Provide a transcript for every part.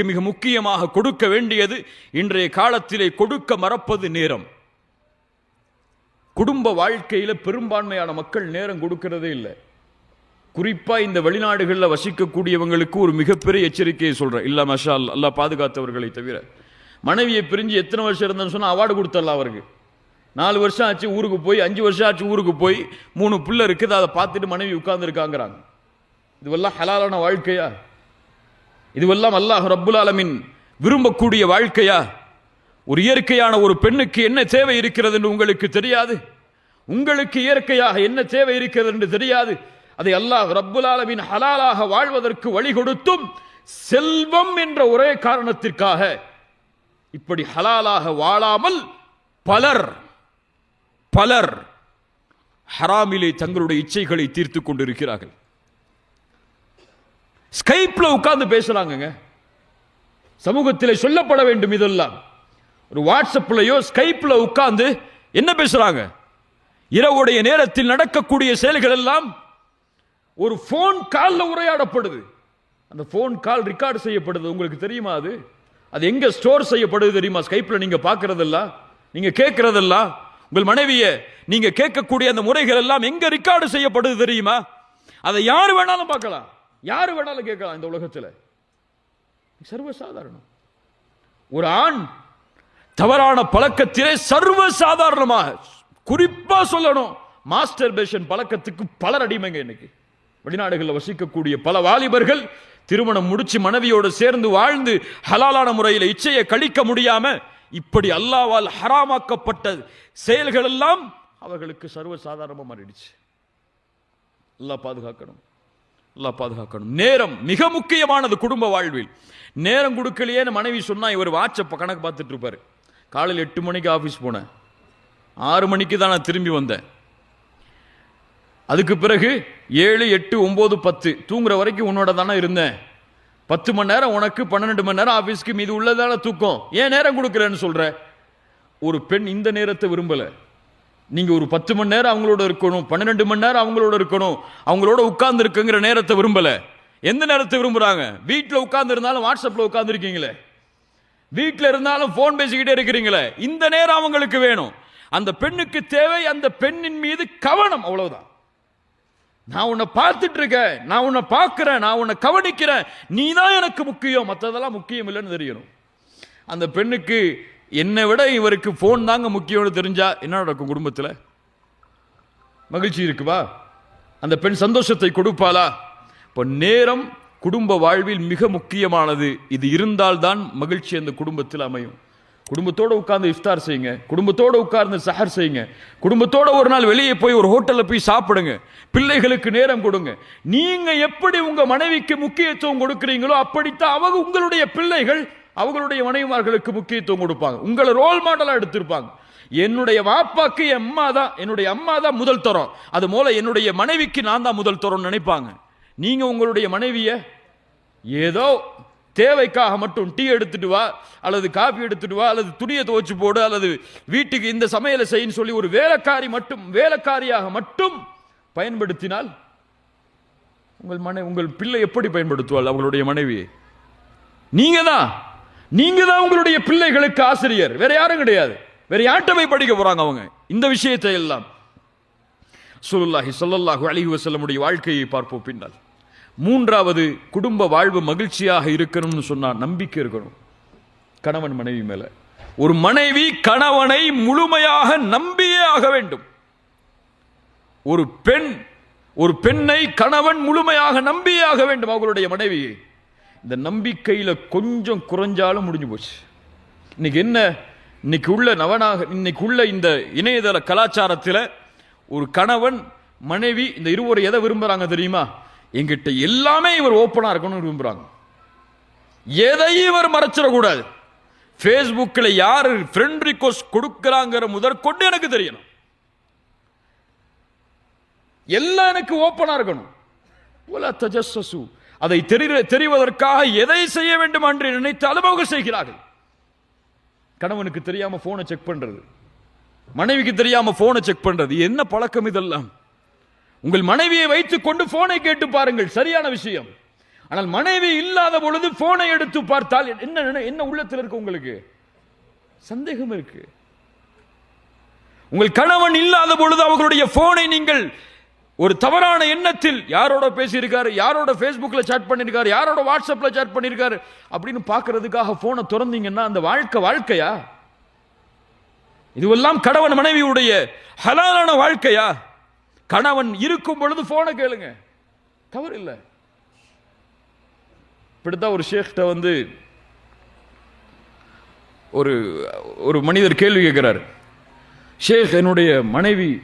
மிக முக்கியமாக கொடுக்க வேண்டியது இன்றைய காலத்திலே கொடுக்க மறப்பது நேரம். குடும்ப வாழ்க்கையில பெரும்பான்மையான மக்கள் நேரம் கொடுக்கிறதே இல்லை. குறிப்பா இந்த வெளிநாடுகளில் வசிக்கக்கூடியவங்களுக்கு ஒரு மிகப்பெரிய எச்சரிக்கையை சொல்றேன். இல்ல மஷா அல்லா பாதுகாத்தவர்களை தவிர. மனைவியை பிரிஞ்சு எத்தனை வருஷம் இருந்தேன்னு சொன்னா அவார்டு கொடுத்துடலாம் அவருக்கு. நாலு வருஷம் ஆச்சு ஊருக்கு போய் அஞ்சு வருஷம் ஆச்சு ஊருக்கு போய் மூணு பிள்ளை இருக்குது அதை பார்த்துட்டு மனைவி உட்கார்ந்துருக்காங்கிறாங்க இதுவெல்லாம் ஹலாலான வாழ்க்கையா? இதுவெல்லாம் அல்லாஹ் ரப்புல் ஆலமீன் விரும்பக்கூடிய வாழ்க்கையா? ஒரு இயற்கையான ஒரு பெண்ணுக்கு என்ன தேவை இருக்கிறது என்று உங்களுக்கு தெரியாது? உங்களுக்கு இயற்கையாக என்ன தேவை இருக்கிறது என்று தெரியாது? அதை அல்லாஹ் ரப்புல் ஆலமீன் ஹலாலாக வாழ்வதற்கு வழி கொடுத்தும் செல்வம் என்ற ஒரே காரணத்திற்காக இப்படி ஹலாலாக வாழாமல் பலர் பலர் ஹராமிலே தங்களுடைய இச்சைகளை தீர்த்து கொண்டிருக்கிறார்கள். ஸ்கைப்ல உட்கார்ந்து பேசுறாங்கங்க. சமூகத்தில் சொல்லப்பட வேண்டும் இதெல்லாம். ஒரு வாட்ஸ்அப்லையோ ஸ்கைப்ல உட்கார்ந்து என்ன பேசுறாங்க? இரவுடைய நேரத்தில் நடக்கக்கூடிய செயல்கள் எல்லாம் ஒரு ஃபோன் காலில் உரையாடப்படுது. அந்த ஃபோன் கால் ரெக்கார்டு செய்யப்படுது. உங்களுக்கு தெரியுமா அது? அது எங்கே ஸ்டோர் செய்யப்படுது தெரியுமா? ஸ்கைப்பில் நீங்கள் பார்க்குறதெல்லாம் நீங்கள் கேட்குறதெல்லாம் உங்கள் மனைவியை நீங்கள் கேட்கக்கூடிய அந்த முறைகள் எல்லாம் எங்கே ரெக்கார்டு செய்யப்படுது தெரியுமா? அதை யார் வேணாலும் பார்க்கலாம். யார் வேணாலும் கேட்கலாம் இந்த உலகத்தில்? சர்வசாதாரணம். ஒரு ஆண் தவறான பழக்கத்திலே சர்வசாதாரணமாக குறிப்பா சொல்லணும் மாஸ்டர் பேஷன் பழக்கத்துக்கு பலர் அடிமைங்க இன்னைக்கு. வெளிநாடுகளில் வசிக்கக்கூடிய பல வாலிபர்கள் திருமணம் முடிச்சு மனைவியோடு சேர்ந்து வாழ்ந்து ஹலாலான முறையில் இச்சையை கழிக்க முடியாம இப்படி அல்லாவால் ஹராமாக்கப்பட்ட செயல்கள் எல்லாம் அவர்களுக்கு சர்வசாதாரணமாக மாறிடுச்சு. எல்லாம் பாதுகாக்கணும். நல்லா பாதுகாக்கணும். நேரம் மிக முக்கியமானது குடும்ப வாழ்வில். நேரம் கொடுக்கலையேன்னு மனைவி சொன்னால் இவர் வாட்சப்ப கணக்கு பார்த்துட்டு இருப்பார். காலையில் எட்டு மணிக்கு ஆஃபீஸ் போனேன். ஆறு மணிக்கு தான் நான் திரும்பி வந்தேன். அதுக்கு பிறகு ஏழு எட்டு ஒம்பது பத்து தூங்குற வரைக்கும் உன்னோட தானே இருந்தேன். பத்து மணி நேரம் உனக்கு பன்னெண்டு மணி நேரம் ஆஃபீஸ்க்கு மீது உள்ளதான தூக்கம். ஏன் நேரம் கொடுக்கலன்னு சொல்கிற ஒரு பெண் இந்த நேரத்தை விரும்பலை. நீங்கள் ஒரு பத்து மணி நேரம் அவங்களோட இருக்கணும் பன்னிரெண்டு மணி நேரம் அவங்களோட இருக்கணும். அவங்களோட உட்கார்ந்து இருக்குங்கிற நேரத்தை விரும்பல. எந்த நேரத்தை விரும்புகிறாங்க வீட்டில் உட்கார்ந்து இருந்தாலும் உட்காந்துருக்கீங்களே வீட்டில் இருந்தாலும் ஃபோன் பேசிக்கிட்டே இருக்கிறீங்களே? இந்த நேரம் அவங்களுக்கு வேணும். அந்த பெண்ணுக்கு தேவை அந்த பெண்ணின் மீது கவனம் அவ்வளவுதான். நான் உன்னை பார்த்துட்டு இருக்கேன் நான் உன்னை பார்க்குறேன் நான் உன்னை கவனிக்கிறேன். நீ தான் எனக்கு முக்கியம். மற்றதெல்லாம் முக்கியம் இல்லைன்னு தெரியணும். அந்த பெண்ணுக்கு என்னை விட இவருக்கு ஃபோன் தாங்க முக்கியம்னு தெரிஞ்சா என்ன நடக்கும் குடும்பத்தில்? மகிழ்ச்சி இருக்குவா? அந்த பெண் சந்தோஷத்தை கொடுப்பாளா? இப்போ நேரம் குடும்ப வாழ்வில் மிக முக்கியமானது. இது இருந்தால்தான் மகிழ்ச்சி அந்த குடும்பத்தில் அமையும். குடும்பத்தோடு உட்கார்ந்து இஃப்தார் செய்யுங்க. குடும்பத்தோட உட்கார்ந்து சஹர் செய்யுங்க. குடும்பத்தோடு ஒரு நாள் வெளியே போய் ஒரு ஹோட்டலில் போய் சாப்பிடுங்க. பிள்ளைகளுக்கு நேரம் கொடுங்க. நீங்கள் எப்படி உங்கள் மனைவிக்கு முக்கியத்துவம் கொடுக்குறீங்களோ அப்படித்தான் அவங்க உங்களுடைய பிள்ளைகள் அவங்களுடைய மனைவிமார்களுக்கு முக்கியத்துவம் கொடுப்பாங்க. உங்களை ரோல் மாடலாக எடுத்திருப்பாங்க. என்னுடைய வாப்பாக்கு என் அம்மா தான் என்னுடைய அம்மா தான் முதல் தரம். அது போல என்னுடைய மனைவிக்கு நான் தான் முதல் தரம்னு நினைப்பாங்க. நீங்கள் உங்களுடைய மனைவியை ஏதோ தேவைக்காக மட்டும் டீ எடுத்துட்டு வா அல்லது காபி எடுத்துட்டு வா அல்லது துணியை துவைச்சு போடு அல்லது வீட்டுக்கு இந்த சமையலை செய்யின்னு சொல்லி ஒரு வேலைக்காரி மட்டும் வேலைக்காரியாக மட்டும் பயன்படுத்தினால் உங்கள் மனை உங்கள் பிள்ளை எப்படி பயன்படுத்துவாள் அவங்களுடைய மனைவியை? நீங்கள் தான் நீங்க தான் உங்களுடைய பிள்ளைகளுக்கு ஆசிரியர். வேற யாரும் கிடையாது. வேற யார்கிட்ட போய் படிக்க போறாங்க அவங்க? இந்த விஷயத்தை எல்லாம். சுல்லாஹி சொல்லல்லாஹு அலைஹி வசல்லமுடைய வாழ்க்கையை பார்ப்போம் பின்னால். மூன்றாவது குடும்ப வாழ்வு மகிழ்ச்சியாக இருக்கணும்னு சொன்னா நம்பிக்கை இருக்கணும். கணவன் மனைவி மேல. ஒரு மனைவி கணவனை முழுமையாக நம்பியே ஆக வேண்டும். ஒரு பெண் ஒரு பெண்ணை கணவன் முழுமையாக நம்பியே ஆக வேண்டும் அவர்களுடைய மனைவியை. இந்த நம்பிக்கையில் கொஞ்சம் குறைஞ்சாலும் முடிஞ்சு போச்சு. இன்னைக்கு என்ன? இன்னைக்கு உள்ள நவனாக இன்னைக்கு உள்ள இந்த இணையதள கலாச்சாரத்தில் ஒரு கணவன் மனைவி இந்த இருவர் எதை விரும்புகிறாங்க தெரியுமா? எங்கிட்ட எல்லாமே இவர் ஓப்பனாக இருக்கணும்னு விரும்புகிறாங்க எதையும் இவர் மறைச்சிடக்கூடாது. ஃபேஸ்புக்கில் யார் ஃப்ரெண்ட் ரிக்வஸ்ட் கொடுக்குறாங்கிற முதற்கொண்டு எனக்கு தெரியணும். எல்லாம் எனக்கு ஓப்பனாக இருக்கணும். உல தஜஸ்ஸு அதை தெரிய தெரிவதற்காக எதை செய்ய வேண்டும் என்று நினைத்தாலும் அவங்க செய்கிறார்கள். கணவனுக்கு தெரியாம போனை செக் பண்றது. மனைவிக்கு தெரியாம போனை செக் பண்றது. என்ன பழக்கம் இதெல்லாம்? உங்கள் மனைவியை வைத்துக் கொண்டு போனை கேட்டு பாருங்கள். சரியான விஷயம். ஆனால் மனைவி இல்லாத பொழுது போனை எடுத்து பார்த்தால் என்ன நினை- என்ன உள்ளத்தில் இருக்கு உங்களுக்கு? சந்தேகம் இருக்கு. உங்கள் கணவன் இல்லாத பொழுது அவர்களுடைய போனை நீங்கள் ஒரு தவறான எண்ணத்தில் யாரோட பேசியிருக்காரு? யாரோட ஃபேஸ்புக்கில் சேட் பண்ணியிருக்காரு? யாரோட வாட்ஸ்அப்பில் சேட் பண்ணியிருக்காரு? அப்படின்னு பார்க்கறதுக்காக ஃபோனை திறந்தீங்கன்னா அந்த வாழ்க்கை வாழ்க்கையா? இதுவெல்லாம் கணவன் மனைவியுடைய ஹலாலான வாழ்க்கையா? கணவன் இருக்கும் பொழுது ஃபோனை கேளுங்க. தவறு இல்லை. இப்படித்தான் ஒரு ஷேக்கிட்ட வந்து ஒரு ஒரு மனிதர் கேள்வி கேட்கிறார். ஷேக் என்னுடைய மனைவி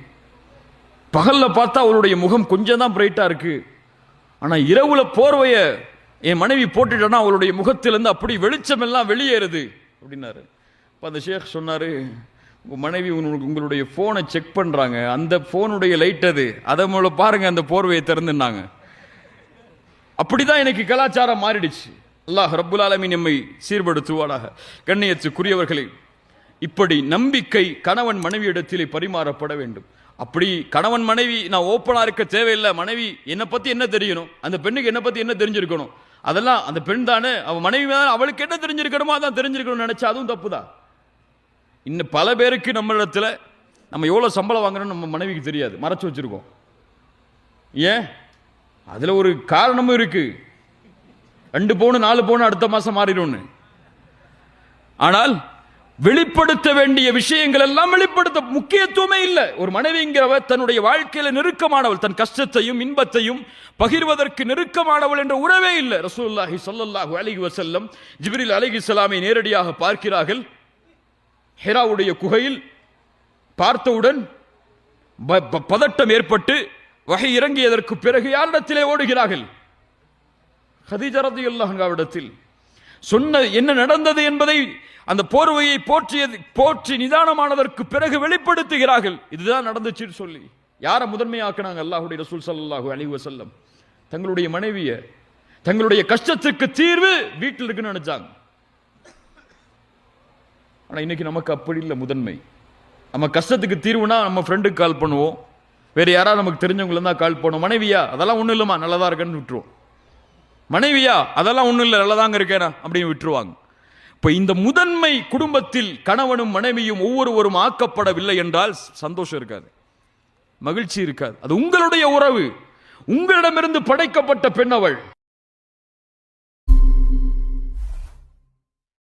பகலில் பார்த்தா அவளுடைய முகம் கொஞ்சம் தான் பிரைட்டாக இருக்கு. ஆனால் இரவில் போர்வையை என் மனைவி போட்டுட்டேன்னா அவளுடைய முகத்திலிருந்து அப்படி வெளிச்சம் எல்லாம் வெளியேறுது அப்படின்னாரு. இப்போ அந்த ஷேக் சொன்னார் உங்கள் மனைவி உங்களுக்கு- உங்களுடைய ஃபோனை செக் பண்ணுறாங்க அந்த ஃபோனுடைய லைட் அது. அதை மூலம் பாருங்கள் அந்த போர்வையை திறந்துன்னாங்க. அப்படி தான் எனக்கு கலாச்சாரம் மாறிடுச்சு. அல்லாஹ் ரப்புல் ஆலமீன் நம்மை சீர்படுத்துவாடாக கண்ணியத்துக்குரியவர்களே இப்படி நம்பிக்கை கணவன் மனைவியிடத்திலே பரிமாறப்பட வேண்டும். அப்படி கணவன் மனைவி நான் ஓப்பனாக இருக்க தேவையில்லை. மனைவி என்னை பற்றி என்ன தெரியணும்? அந்த பெண்ணுக்கு என்ன பற்றி என்ன தெரிஞ்சிருக்கணும்? அதெல்லாம் அந்த பெண் தானே. அவள் மனைவி மேலே அவளுக்கு என்ன தெரிஞ்சிருக்கணுமோ அதான் தெரிஞ்சிருக்கணும்னு நினச்சா அதுவும் தப்புதான். இன்னும் பல பேருக்கு நம்ம இடத்துல நம்ம எவ்வளோ சம்பளம் வாங்குறோம்னு நம்ம மனைவிக்கு தெரியாது. மறைச்சி வச்சுருக்கோம். ஏன்? அதில் ஒரு காரணமும் இருக்குது ரெண்டு பவுன் நாலு பவுன் அடுத்த மாதம் மாறிடும்னு. ஆனால் வெளிப்படுத்த வேண்டிய விஷயங்கள் எல்லாம் வெளிப்படுத்த முக்கியத்துவமே இல்லை. ஒரு மனைவிங்கிறவ தன்னுடைய வாழ்க்கையில நெருக்கமானவள். தன் கஷ்டத்தையும் இன்பத்தையும் பகிர்வதற்கு நெருக்கமானவள் என்ற உறவே இல்லை. ரசூல்லாஹி சொல்லல்லாஹு அலிஹி வசல்லம் வஸல்லம் அலிஹி சலாமை நேரடியாக பார்க்கிறார்கள். ஹெராவுடைய குகையில் பார்த்தவுடன் ப- பதட்டம் ஏற்பட்டு வகை இறங்கியதற்கு பிறகு யாரிடத்திலே ஓடுகிறார்கள்? ஹதீஜா ரலியல்லாஹு அன்ஹாவிடத்தில் சொன்ன என்ன நடந்தது என்பதை அந்த போர்வையை போற்றியது போற்றி நிதானமானதற்கு பிறகு வெளிப்படுத்துகிறார்கள். இதுதான் நடந்துச்சுன்னு சொல்லி. யாரை முதன்மையாக்குனாங்க? அல்லாஹுடைய ரசூல் சல்லாஹூ அலி வசல்லம் தங்களுடைய மனைவிய. தங்களுடைய கஷ்டத்துக்கு தீர்வு வீட்டில் இருக்குன்னு நினைச்சாங்க. ஆனா இன்னைக்கு நமக்கு அப்படி இல்லை முதன்மை. நம்ம கஷ்டத்துக்கு தீர்வுனா நம்ம ஃப்ரெண்டுக்கு கால் பண்ணுவோம். வேற யாராவது நமக்கு தெரிஞ்சவங்களும் தான் கால் பண்ணுவோம். மனைவியா அதெல்லாம் ஒன்றும் இல்லைம்மா நல்லதா இருக்கேன்னு விட்டுருவோம். மனைவியா அதெல்லாம் ஒன்றும் இல்லை நல்லதாங்க இருக்கேனா அப்படின்னு விட்டுருவாங்க. இப்போ இந்த முதன்மை குடும்பத்தில் கணவனும் மனைவியும் ஒவ்வொருவரும் ஆக்கப்படவில்லை என்றால் சந்தோஷம் இருக்காது. மகிழ்ச்சி இருக்காது. அது உங்களுடைய உறவு. உங்களிடமிருந்து படைக்கப்பட்ட பெண் அவள்.